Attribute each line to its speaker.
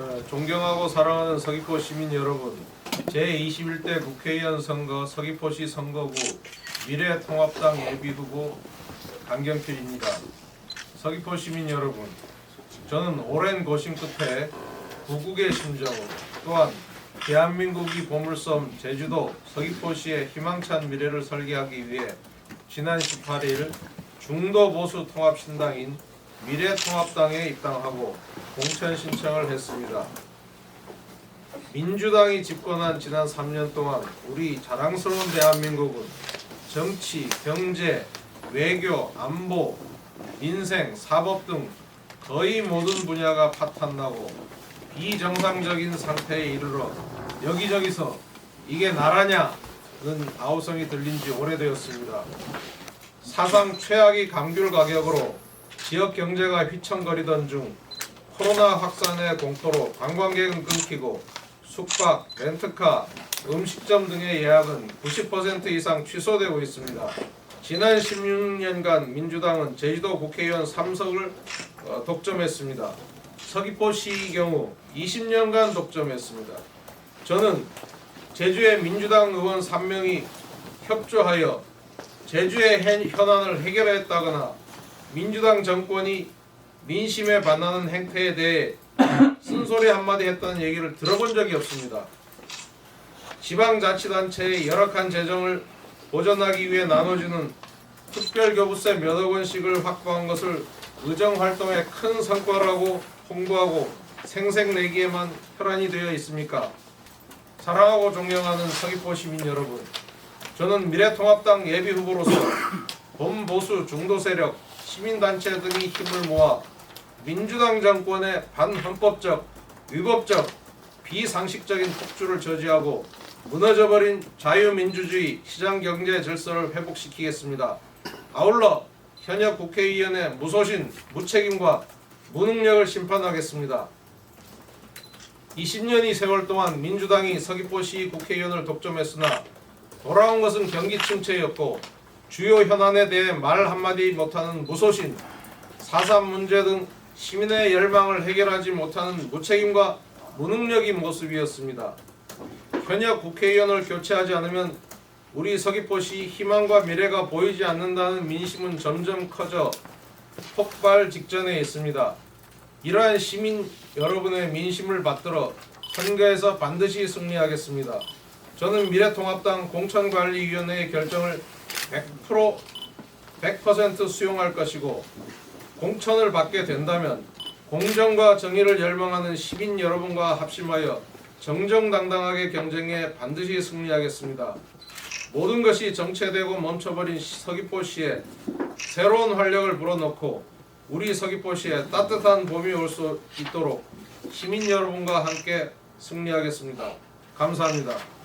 Speaker 1: 어, 존경하고 사랑하는 서귀포 시민 여러분, 제21대 국회의원 선거 서귀포시 선거구 미래통합당 예비후보 강경필입니다. 서귀포 시민 여러분, 저는 오랜 고심 끝에 구국의 심정 또한 대한민국이 보물섬 제주도 서귀포시의 희망찬 미래를 설계하기 위해 지난 18일 중도 보수 통합신당인 미래통합당에 입당하고 공천 신청을 했습니다. 민주당이 집권한 지난 3년 동안 우리 자랑스러운 대한민국은 정치, 경제, 외교, 안보, 민생, 사법 등 거의 모든 분야가 파탄나고 비정상적인 상태에 이르러 여기저기서 이게 나라냐는 아우성이 들린 지 오래되었습니다. 사상 최악의 감귤 가격으로 지역 경제가 휘청거리던 중 코로나 확산의 공포로 관광객은 끊기고 숙박, 렌트카, 음식점 등의 예약은 90% 이상 취소되고 있습니다. 지난 16년간 민주당은 제주도 국회의원 3석을 어, 독점했습니다. 서귀포시의 경우 20년간 독점했습니다. 저는 제주의 민주당 의원 3명이 협조하여 제주의 현- 현안을 해결했다거나 민주당 정권이 민심에 반하는 행태에 대해 쓴소리 한마디 했다는 얘기를 들어본 적이 없습니다. 지방자치단체의 열악한 재정을 보전하기 위해 나눠주는 특별교부세 몇억 원씩을 확보한 것을 의정활동의 큰 성과라고 홍보하고 생색내기에만 혈안이 되어 있습니까? 사랑하고 존경하는 서귀포 시민 여러분, 저는 미래통합당 예비후보로서 범보수 중도 세력, 시민단체 등이 힘을 모아 민주당 정권의 반헌법적, 위법적, 비상식적인 폭주를 저지하고 무너져버린 자유민주주의 시장경제 질서를 회복시키겠습니다. 아울러 현역 국회의원의 무소신, 무책임과 무능력을 심판하겠습니다. 20년의 세월 동안 민주당이 서귀포시 국회의원을 독점했으나 돌아온 것은 경기 침체였고 주요 현안에 대해 말 한마디 못하는 무소신, 사삼 문제 등 시민의 열망을 해결하지 못하는 무책임과 무능력의 모습이었습니다. 현역 국회의원을 교체하지 않으면 우리 서귀포시 희망과 미래가 보이지 않는다는 민심은 점점 커져 폭발 직전에 있습니다. 이러한 시민 여러분의 민심을 받들어 선거에서 반드시 승리하겠습니다. 저는 미래통합당 공천관리위원회의 결정을 100% 100% 수용할 것이고 공천을 받게 된다면 공정과 정의를 열망하는 시민 여러분과 합심하여 정정당당하게 경쟁에 반드시 승리하겠습니다. 모든 것이 정체되고 멈춰버린 서귀포시에 새로운 활력을 불어넣고 우리 서귀포시에 따뜻한 봄이 올 수 있도록 시민 여러분과 함께 승리하겠습니다. 감사합니다.